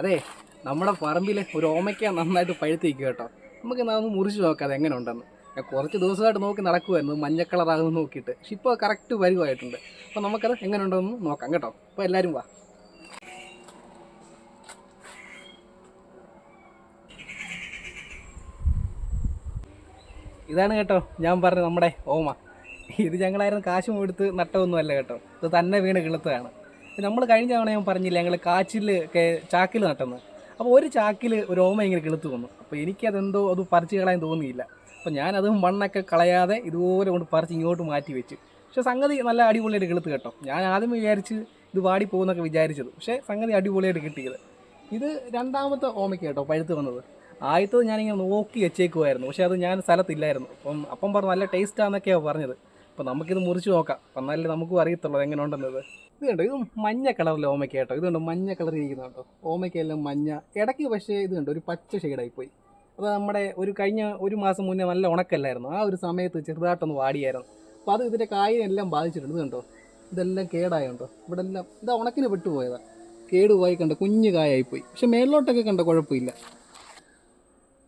അതെ നമ്മുടെ പറമ്പിൽ ഒരു ഓമയ്ക്ക നന്നായിട്ട് പഴുത്തിരിക്കുക കേട്ടോ. നമുക്ക് എന്നാ ഒന്ന് മുറിച്ച് നോക്കാം അത് എങ്ങനെ ഉണ്ടെന്ന്. ഞാൻ കുറച്ച് ദിവസമായിട്ട് നോക്കി നടക്കുമായിരുന്നു മഞ്ഞ കളറാകുമെന്ന് നോക്കിയിട്ട്. പക്ഷെ ഇപ്പോൾ കറക്റ്റ് വരുവായിട്ടുണ്ട്. അപ്പോൾ നമുക്കത് എങ്ങനെ ഉണ്ടെന്ന് നോക്കാം കേട്ടോ. അപ്പോൾ എല്ലാവരും വാ. ഇതാണ് കേട്ടോ ഞാൻ പറഞ്ഞ നമ്മുടെ ഓമ. ഇത് ഞങ്ങളായിരുന്നു കാശും എടുത്ത് നട്ടമൊന്നുമല്ല കേട്ടോ. ഇത് തന്നെ വീണ് കിളുത്തതാണ്. നമ്മൾ കഴിഞ്ഞ തവണ ഞാൻ പറഞ്ഞില്ല ഞങ്ങൾ കാച്ചിൽ ചാക്കിൽ നട്ടെന്ന് അപ്പോൾ ഒരു ചാക്കിൽ ഒരു ഓമ ഇങ്ങനെ കിളുത്ത് വന്നു. അപ്പോൾ എനിക്കതെന്തോ അത് പറിച്ച് കളയാൻ തോന്നിയില്ല. അപ്പോൾ ഞാനത് മണ്ണൊക്കെ കളയാതെ ഇതുപോലെ കൊണ്ട് പറിച്ച് ഇങ്ങോട്ട് മാറ്റി വെച്ച്. പക്ഷേ സംഗതി നല്ല അടിപൊളിയായിട്ട് കിളുത്ത് കേട്ടോ. ഞാൻ ആദ്യം വിചാരിച്ച് ഇത് വാടി പോകുന്നൊക്കെ വിചാരിച്ചത്. പക്ഷേ സംഗതി അടിപൊളിയായിട്ട് കിട്ടിയത്. ഇത് രണ്ടാമത്തെ ഓമയ്ക്ക് കേട്ടോ പഴുത്ത് വന്നത്. ആദ്യത്തത് ഞാനിങ്ങനെ നോക്കി വെച്ചേക്കുമായിരുന്നു പക്ഷേ അത് ഞാൻ സ്ഥലത്തില്ലായിരുന്നു. അപ്പം അപ്പം പറഞ്ഞു നല്ല ടേസ്റ്റാന്നൊക്കെയാണ് പറഞ്ഞത്. അപ്പോൾ നമുക്കിത് മുറിച്ച് നോക്കാം. എന്നാലേ നമുക്കും അറിയത്തുള്ളൂ എങ്ങനെ ഉണ്ടെന്നത് ഇത് കണ്ടോ? ഇത് മഞ്ഞ കളറിലെ ഓമയ്ക്ക കേട്ടോ. ഇത് കണ്ടോ? മഞ്ഞ കളർ ഇരിക്കുന്ന കേട്ടോ ഓമയ്ക്കെല്ലാം മഞ്ഞ. ഇടയ്ക്ക് പക്ഷേ ഇത് കണ്ടോ? ഒരു പച്ച ഷെയ്ഡായി പോയി അപ്പോൾ നമ്മുടെ ഒരു കഴിഞ്ഞ ഒരു മാസം മുന്നേ നല്ല ഉണക്കല്ലായിരുന്നു. ആ ഒരു സമയത്ത് ചെറുതായിട്ടൊന്ന് വാടിയായിരുന്നു. അപ്പോൾ അത് ഇതിന്റെ കായിനെല്ലാം ബാധിച്ചിട്ടുണ്ട്. ഇത് കണ്ടോ? ഇതെല്ലാം കേടായുണ്ടോ ഇവിടെ എല്ലാം ഇത് ഉണക്കിന് പെട്ടുപോയതാണ് കേടുപോയി കണ്ടോ? കുഞ്ഞു കായായിപ്പോയി. പക്ഷെ മേളിലോട്ടൊക്കെ കണ്ടോ? കുഴപ്പമില്ല.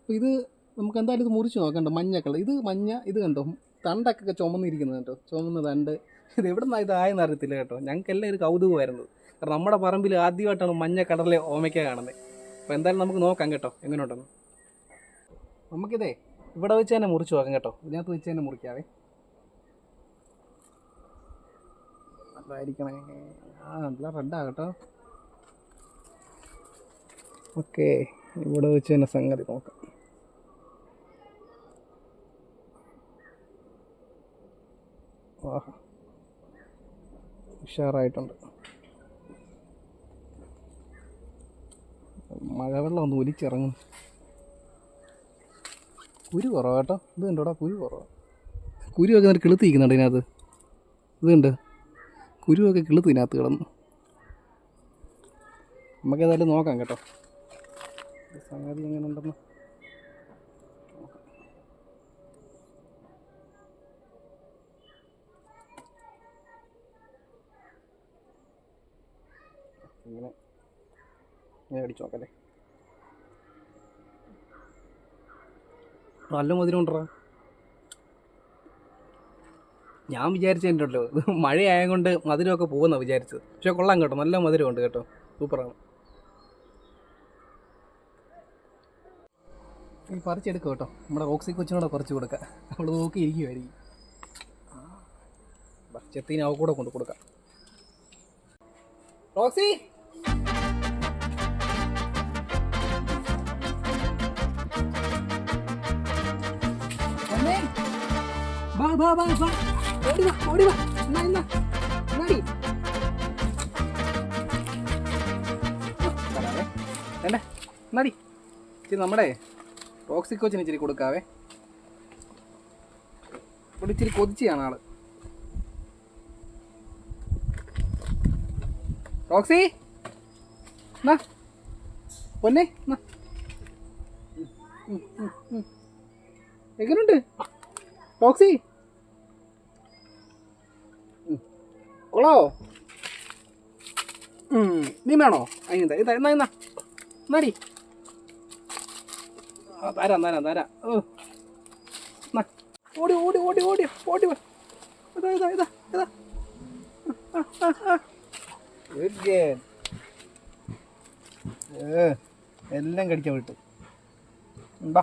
അപ്പോൾ ഇത് നമുക്ക് എന്തായാലും ഇത് മുറിച്ച് നോക്കണ്ട. മഞ്ഞ കളർ. ഇത് മഞ്ഞ ഇത് കണ്ടോ? തണ്ടൊക്കെ ചുമന്നിരിക്കുന്നത് കേട്ടോ. ചുമന്ന തണ്ട്. ഇത് എവിടെ നിന്നാണ് ഇതായെന്ന് അറിയത്തില്ല കേട്ടോ. ഞങ്ങൾക്കെല്ലാം ഒരു കൗതുകമായിരുന്നു. കാരണം നമ്മുടെ പറമ്പിൽ ആദ്യമായിട്ടാണ് മഞ്ഞ കടലെ ഓമയ്ക്ക കാണുന്നത്. അപ്പോൾ എന്തായാലും നമുക്ക് നോക്കാം കേട്ടോ. എങ്ങനെയുണ്ടെന്ന്. നമുക്കിതേ ഇവിടെ വെച്ച് തന്നെ മുറിച്ച് നോക്കാം കേട്ടോ. ഇതിനകത്ത് വെച്ച് തന്നെ മുറിക്കാവേ. അതായിരിക്കണേ. ആ നല്ല റെഡാ കേട്ടോ. ഓക്കെ. ഇവിടെ വെച്ച് തന്നെ സംഗതി നോക്കാം. ഉഷാറായിട്ടുണ്ട്. മഴവെള്ളം ഒന്ന് ഒലിച്ചിറങ്ങും. കുരു കുറവാ കേട്ടോ. ഇത് കണ്ടോടാ കുരു കുറവ. കുരുവൊക്കെ എന്നിട്ട് കിളുത്ത് നിൽക്കുന്നുണ്ട് ഇതിനകത്ത്. ഇത് കണ്ട്. കുരുവൊക്കെ കിളുത്ത് ഇതിനകത്ത് കിടന്നു. നമുക്കേതായാലും നോക്കാം കേട്ടോ. സംഗതി എങ്ങനെ ഉണ്ടെന്ന് ഇങ്ങനെ ഇങ്ങനെ അടിച്ചു നോക്കല്ലേ നല്ല മധുരം ഉണ്ടോ ഞാൻ വിചാരിച്ചതിന്റെല്ലോ മഴയായതുകൊണ്ട് മധുരമൊക്കെ പോകുന്ന വിചാരിച്ചത്. പക്ഷെ കൊള്ളാം കേട്ടോ നല്ല മധുരമുണ്ട് കേട്ടോ. സൂപ്പറാണ്. പറിച്ചെടുക്കുക കേട്ടോ. നമ്മുടെ ഓക്സി കൊച്ചിനോടെ കുറച്ച് കൊടുക്കാം. അവൾ നോക്കി ഇരിക്കുമായിരിക്കും ചെത്തിന് അവ കൂടെ കൊണ്ട് കൊടുക്കാം. റോക്സി! വാ വാ വാ വാ. ഓടി വാ ഓടി വാ. എന്നാ എന്നാ. എന്നാടി? വേണ്ടേ? എന്നാടി? ഇച്ചിരി നമ്മുടെ ടോക്സിക് കോച്ചിന് ഇച്ചിരി കൊടുക്കാവേ. ഇവിടെ ഇച്ചിരി കൊതിച്ചാണ് ആൾ. റോക്സി എന്നാ? പൊന്നെ? എന്നാ? ഉം, ഉം, കൊളോ നീ വേണോ? അതിന് ഇതാ എന്നാ എന്നാ എന്നാടി ആ തരാം തരാം തരാം. ഓടി ഓടി ഓടി ഓടി ഓടി. ഇതാ ഇതാ ഇതാ ഇതാ. എല്ലാം കടിക്കാൻ വിട്ടു. ബാ.